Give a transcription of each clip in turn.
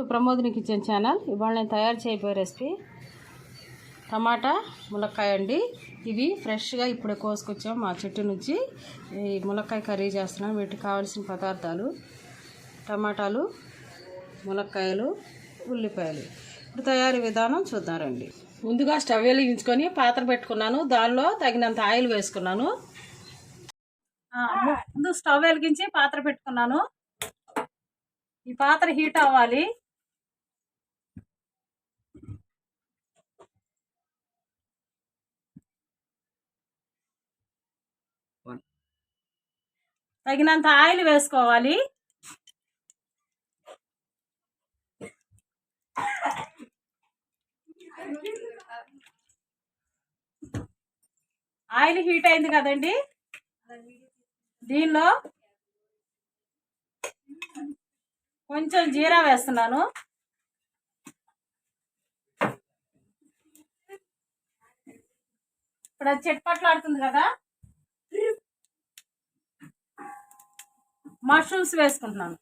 To Pramodini kitchen channel ఇవాళ నేను తయారు చేయబోయే రెసిపీ టమాటా ములక్కాయ అండి. ఇవి ఫ్రెష్గా ఇప్పుడే కోసుకొచ్చాం మా చెట్టు నుంచి. ఈ ములక్కాయ కర్రీ చేస్తున్నాం. వీటికి కావాల్సిన పదార్థాలు టమాటాలు ములక్కాయలు ఉల్లిపాయలు. ఇప్పుడు తయారీ విధానం చూద్దామండి ముందుగా స్టవ్ వెలిగించుకొని పాత్ర పెట్టుకున్నాను. దానిలో తగినంత ఆయిల్ వేసుకున్నాను. ముందు స్టవ్ వెలిగించి పాత్ర పెట్టుకున్నాను. ఈ పాత్ర హీట్ అవ్వాలి. తగినంత ఆయిల్ వేసుకోవాలి. ఆయిల్ హీట్ అయింది కదండి. దీనిలో కొంచెం జీరా వేస్తున్నాను. ఇప్పుడు అది చెట్పట్లాడుతుంది కదా. మష్రూమ్స్ వేసుకుంటున్నాను.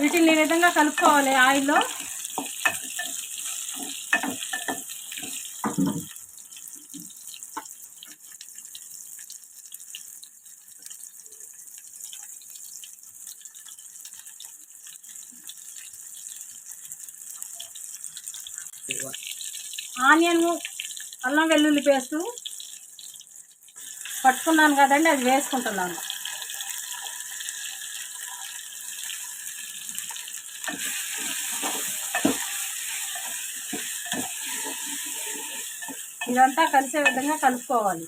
వీటిని ఈ విధంగా కలుపుకోవాలి ఆయిల్లో. ఆనియన్ అల్లం వెల్లుల్లి పేస్టు పట్టుకున్నాను కదండి అది వేసుకుంటున్నాను. ఇదంతా కలిసే విధంగా కలుపుకోవాలి.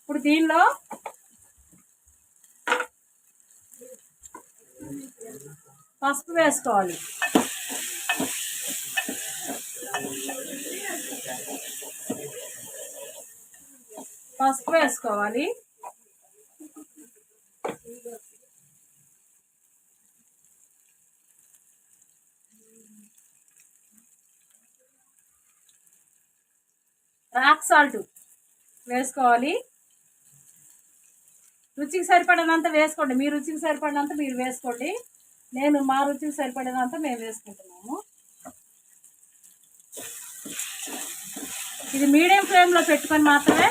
ఇప్పుడు దీనిలో పసుపు వేసుకోవాలి. పసుపు వేసుకోవాలి. రాక్ సాల్ట్ వేసుకోవాలి. రుచికి సరిపడినంత వేసుకోండి. మీ రుచికి సరిపడినంత మీరు వేసుకోండి. నేను మా రుచికి సరిపడినంత మేము వేసుకుంటున్నాము. ఇది మీడియం ఫ్లేమ్లో పెట్టుకొని మాత్రమే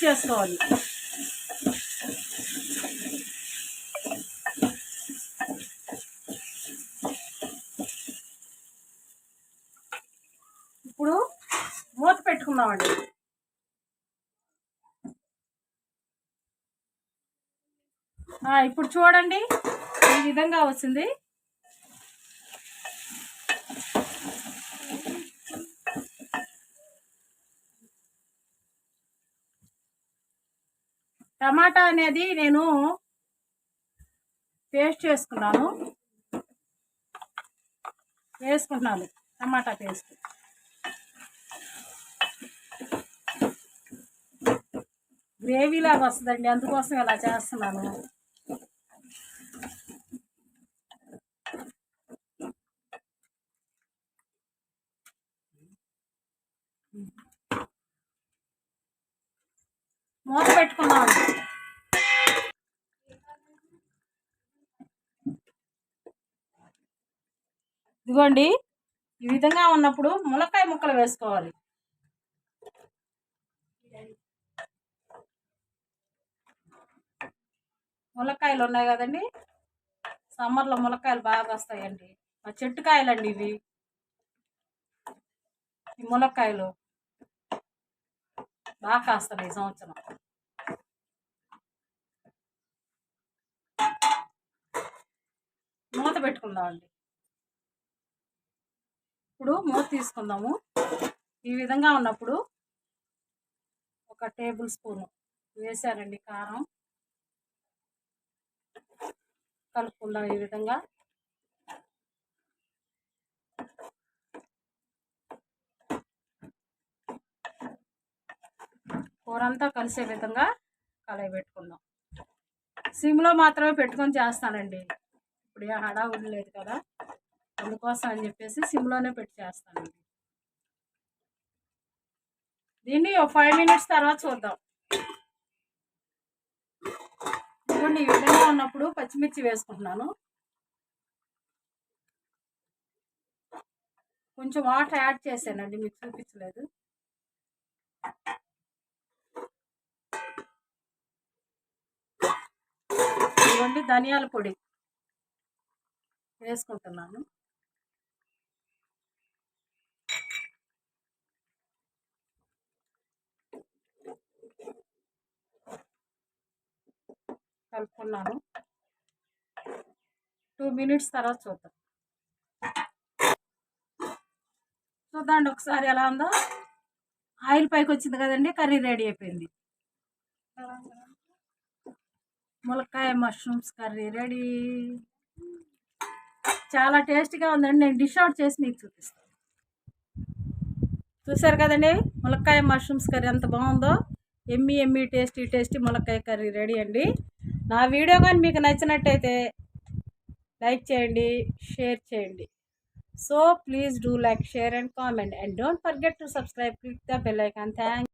చేసుకోవాలి. ఇప్పుడు మూత పెట్టుకున్నామండి ఇప్పుడు చూడండి. ఈ విధంగా వచ్చింది టమాటా అనేది నేను పేస్ట్ చేసుకున్నాను. వేసుకుంటున్నాను టమాటా పేస్ట్. గ్రేవీలాగా వస్తుందండి. అందుకోసం ఇలా చేస్తున్నాను. మూత పెట్టుకున్నాం ఇదిగోండి ఈ విధంగా ఉన్నప్పుడు ములక్కాయ ముక్కలు వేసుకోవాలి. ములక్కాయలు ఉన్నాయి కదండి సమ్మర్లో ములక్కాయలు బాగా వస్తాయండి మా చెట్టు కాయలండి ఇవి. ఈ ములక్కాయలు బాగా కాస్తాయి ఈ సంవత్సరం. మూత పెట్టుకుందామండి. ఇప్పుడు మూత తీసుకుందాము. ఈ విధంగా ఉన్నప్పుడు ఒక టేబుల్ స్పూన్ వేసానండి కారం. కలుపుకుందాం ఈ విధంగా. కూర అంతా కలిసే విధంగా కలయి పెట్టుకుందాం సిమ్లో మాత్రమే పెట్టుకొని చేస్తానండి. ఇప్పుడు ఏ హడావుడి లేదు కదా అందుకోసం అని చెప్పేసి సిమ్లోనే పెట్టి చేస్తానండి. దీన్ని ఒక ఫైవ్ మినిట్స్ తర్వాత చూద్దాం. ఇదిగోండి ఈ విధంగా ఉన్నప్పుడు పచ్చిమిర్చి వేసుకుంటున్నాను. కొంచెం వాటర్ యాడ్ చేశానండి మీకు చూపించలేదు. ఇదిగోండి ధనియాల పొడి. వేసుకుంటున్నాను. కలుపుకున్నాను. టూ మినిట్స్ తర్వాత చూద్దాం. చూద్దాండి ఒకసారి ఎలా ఉందో. ఆయిల్ పైకి వచ్చింది కదండి కర్రీ రెడీ అయిపోయింది. ములక్కాయ మష్రూమ్స్ కర్రీ రెడీ. చాలా టేస్టీగా ఉందండి. నేను డిష్ అవుట్ చేసి మీకు చూపిస్తాను. చూసారు కదండి? ములక్కాయ మష్రూమ్స్ కర్రీ ఎంత బాగుందో. ఎమ్మి ఎమ్మి టేస్టీ టేస్టీ ములక్కాయ కర్రీ రెడీ అండి. నా వీడియో కానీ మీకు నచ్చినట్టయితే లైక్ చేయండి షేర్ చేయండి. So please do like share and comment. And don't forget to subscribe click the bell icon. Thank